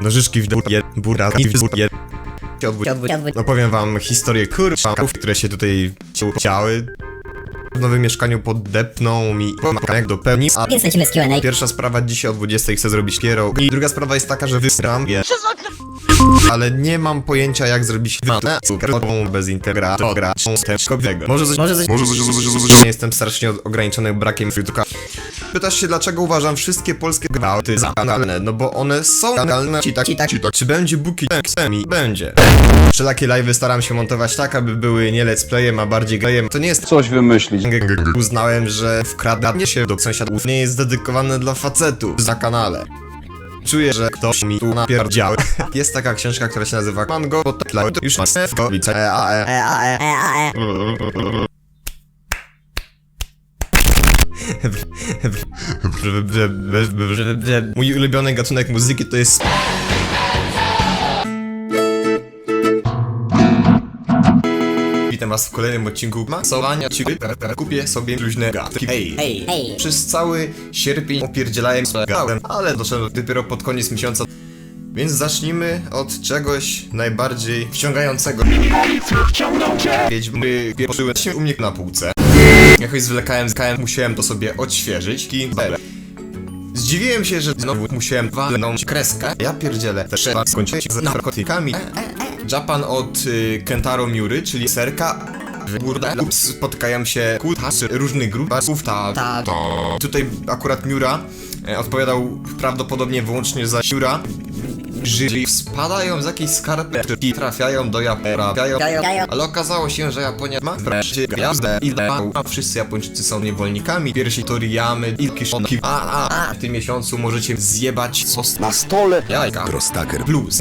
Nożyczki w burje, bura, w burje. Odwróć, odwróć. Opowiem wam historię kurwa, które się tutaj chciały. W nowym mieszkaniu podepną mi jak do pełni, a Więc lecimy z Q&A. Pierwsza sprawa, dzisiaj o 20 chcę zrobić kierą. I druga sprawa jest taka, że wysram je. Ale nie mam pojęcia jak zrobić cukrową bez integratora tego. Może coś, Może coś... może coś, coś, coś. Jestem strasznie ograniczony brakiem frutuka. Pytasz się dlaczego uważam wszystkie polskie gwałty za kanalne? No bo one są kanalne ci tak, Ci tak. ci tak. Czy będzie Buki Semi? Będzie. Wszelakie live'y staram się montować tak, aby były nie let's playem, a bardziej glayem. To nie jest coś wymyślić. Uznałem, że wkradanie się do sąsiadów nie jest dedykowane dla facetów za kanale. Czuję, że ktoś mi tu napierdział. Jest taka książka, która się nazywa Mango, bo to już ma w. E, a, e. E, e, e, a, e. Mój ulubiony gatunek muzyki to jest Witam was w kolejnym odcinku masowania. Kupię sobie luźne gatki Hej. Hej, hej. Przez cały sierpień opierdzielałem gałem, ale doszedłem dopiero pod koniec miesiąca więc zacznijmy od czegoś najbardziej wciągającego. Wiedźmy pieprzyły się u mnie na półce. Jakoś zwlekałem, zwlekałem, musiałem to sobie odświeżyć. Zdziwiłem się, że znowu musiałem walnąć kreskę. Ja pierdzielę, trzeba skończyć z narkotykami. Japan od y, Kentaro Miury, czyli serka. W burdelu spotykają się kutasy różnych grup, ta, Ta- Tutaj akurat Miura e, odpowiadał prawdopodobnie wyłącznie za Miura. Żyli spadają z jakiejś skarpety i trafiają do Japera. Gają, gają. Ale okazało się, że Japonia ma wreszcie gwiazdę i dbał, a wszyscy Japończycy są niewolnikami. Pierwsi Toriyamy i Kishonki. A, a, a w tym miesiącu możecie zjebać sos na stole jajka. Grostaker. Plus.